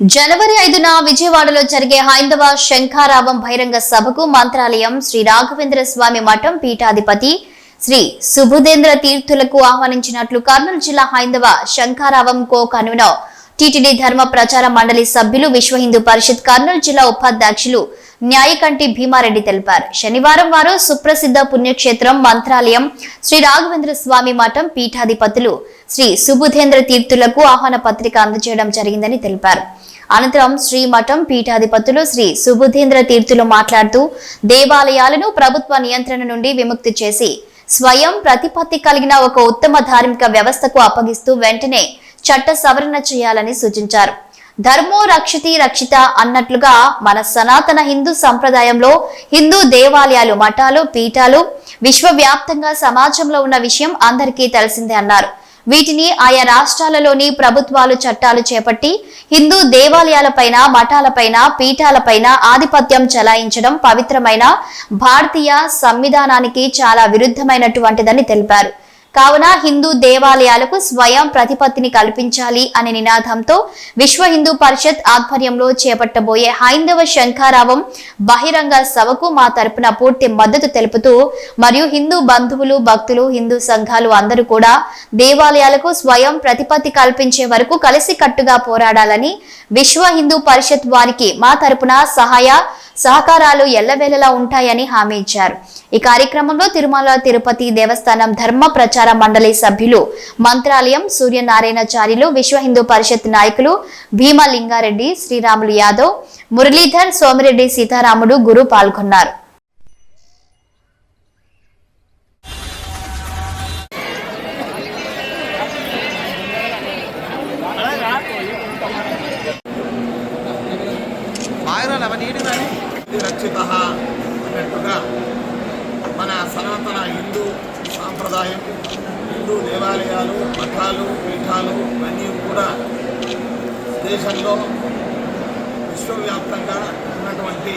జనవరి ఐదున విజయవాడలో జరిగే హైందవ శంఖారావం బహిరంగ సభకు మంత్రాలయం శ్రీ రాఘవేంద్ర స్వామి మఠం పీఠాధిపతి శ్రీ సుబుధేంద్ర తీర్థులకు ఆహ్వానించినట్లు కర్నూలు జిల్లా హైందవ శంఖారావం కో కన్వీనర్ టిటిడి ధర్మ ప్రచార మండలి సభ్యులు విశ్వ హిందూ పరిషత్ కర్నూలు జిల్లా ఉపాధ్యక్షులు న్యాయకంటి భీమారెడ్డి తెలిపారు. శనివారం వారు సుప్రసిద్ధ పుణ్యక్షేత్రం మంత్రాలయం శ్రీ రాఘవేంద్ర స్వామి మఠం పీఠాధిపతులు శ్రీ సుబుధేంద్ర తీర్థులకు ఆహ్వాన పత్రిక అందజేయడం జరిగిందని తెలిపారు. అనంతరం శ్రీ మఠం పీఠాధిపతులు శ్రీ సుబుధేంద్ర తీర్థులు మాట్లాడుతూ దేవాలయాలను ప్రభుత్వ నియంత్రణ నుండి విముక్తి చేసి స్వయం ప్రతిపత్తి కలిగిన ఒక ఉత్తమ ధార్మిక వ్యవస్థకు అప్పగిస్తూ వెంటనే చట్ట సవరణ చేయాలని సూచించారు. ధర్మో రక్షితి రక్షిత అన్నట్లుగా మన సనాతన హిందూ సంప్రదాయంలో హిందూ దేవాలయాలు మఠాలు పీఠాలు విశ్వవ్యాప్తంగా సమాజంలో ఉన్న విషయం అందరికీ తెలిసిందే అన్నారు. వీటిని ఆయా రాష్ట్రాలలోని ప్రభుత్వాలు చట్టాలు చేపట్టి హిందూ దేవాలయాలపైన మఠాలపైన పీఠాలపైన ఆధిపత్యం చెలాయించడం పవిత్రమైన భారతీయ సంవిధానానికి చాలా విరుద్ధమైనటువంటిదని తెలిపారు. కావున హిందూ దేవాలయాలకు స్వయం ప్రతిపత్తిని కల్పించాలి అనే నినాదంతో విశ్వ హిందూ పరిషత్ ఆధ్వర్యంలో చేపట్టబోయే హైందవ శంఖారావం బహిరంగ సభకు మా తరపున పూర్తి మద్దతు తెలుపుతూ మరియు హిందూ బంధువులు భక్తులు హిందూ సంఘాలు అందరూ కూడా దేవాలయాలకు స్వయం ప్రతిపత్తి కల్పించే వరకు కలిసికట్టుగా పోరాడాలని విశ్వ హిందూ పరిషత్ వారికి మా తరపున సహాయ సహకారాలు ఎల్లవేళలా ఉంటాయని హామీ ఇచ్చారు. ఈ కార్యక్రమంలో తిరుమల తిరుపతి దేవస్థానం ధర్మ ప్రచార మండలి సభ్యులు మంత్రాలయం సూర్యనారాయణచార్యులు విశ్వ హిందూ పరిషత్ నాయకులు భీమలింగారెడ్డి శ్రీరాములు యాదవ్ మురళీధర్ సోమిరెడ్డి సీతారాముడు గురు పాల్గొన్నారు. రక్షిత అన్నట్టుగా మన సనాతన హిందూ సాంప్రదాయం హిందూ దేవాలయాలు మఠాలు పీఠాలు ఇవన్నీ కూడా దేశంలో విశ్వవ్యాప్తంగా ఉన్నటువంటి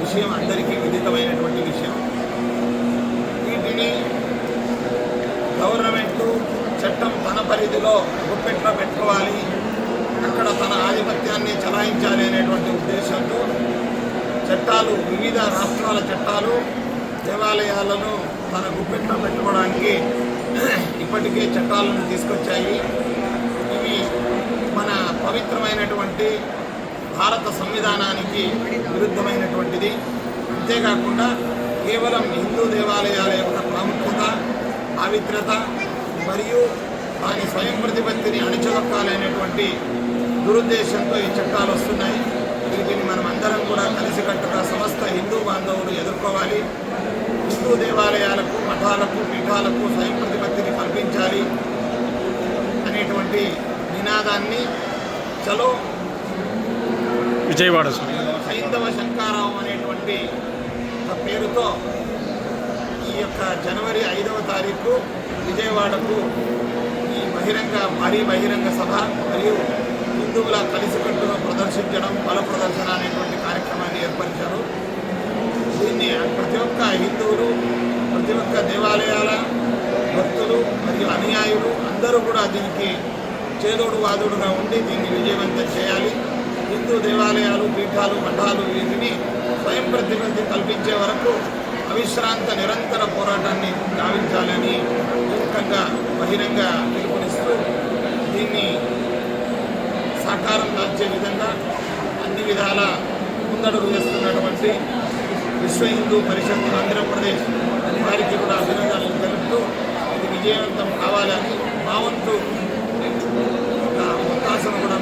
విషయం అందరికీ విదితమైనటువంటి విషయం. వీటిని గవర్నమెంట్ చట్టం తన పరిధిలో గుప్పెట్లో పెట్టుకోవాలి. అక్కడ తన ఆధిపత్యాన్ని చలాయించాలి అనేటువంటి ఉద్దేశంతో చట్టాలు వివిధ రాష్ట్రాల చట్టాలు దేవాలయాలను తన గుప్పెట్లో పెట్టుకోవడానికి ఇప్పటికే చట్టాలను తీసుకొచ్చాయి. ఇవి మన పవిత్రమైనటువంటి భారత సంవిధానానికి విరుద్ధమైనటువంటిది. అంతేకాకుండా కేవలం హిందూ దేవాలయాల యొక్క ప్రాముఖ్యత పవిత్రత మరియు దాని స్వయం ప్రతిపత్తిని అణిచిదొక్కాలనేటువంటి దురుద్దేశంతో ఈ చట్టాలు వస్తున్నాయి. వీటిని మనం అందరం కూడా కలిసికట్టుగా సమస్త హిందూ బాంధవులు ఎదుర్కోవాలి. హిందూ దేవాలయాలకు మఠాలకు పీఠాలకు స్వయం ప్రతిపత్తిని కల్పించాలి అనేటువంటి నినాదాన్ని చలో విజయవాడ హైందవ శంకారావం అనేటువంటి పేరుతో ఈ యొక్క జనవరి ఐదవ తారీఖు విజయవాడకు ఈ బహిరంగ భారీ బహిరంగ సభ మరియు హిందువుల కలిసికట్టుగా ప్రదర్శించడం బల ప్రదర్శన అనేటువంటి కార్యక్రమాన్ని ఏర్పరిచారు. దీన్ని ప్రతి ఒక్క హిందువులు ప్రతి ఒక్క దేవాలయాల భక్తులు మరియు అనుయాయులు అందరూ కూడా దీనికి చేదోడు వాదుడుగా ఉండి దీన్ని విజయవంతం చేయాలి. హిందూ దేవాలయాలు పీఠాలు మఠాలు వీటిని స్వయం ప్రతిపత్తి కల్పించే వరకు అవిశ్రాంత నిరంతర పోరాటాన్ని గావించాలని ముఖ్యంగా బహిరంగ సహకారం దాల్చే విధంగా అన్ని విధాల ముందడుగు వేస్తున్నటువంటి విశ్వ హిందూ పరిషత్ ఆంధ్రప్రదేశ్ వారికి కూడా అభినందనలు తెలుపుతూ ఇది విజయవంతం కావాలని మా వంతు అవకాశం కూడా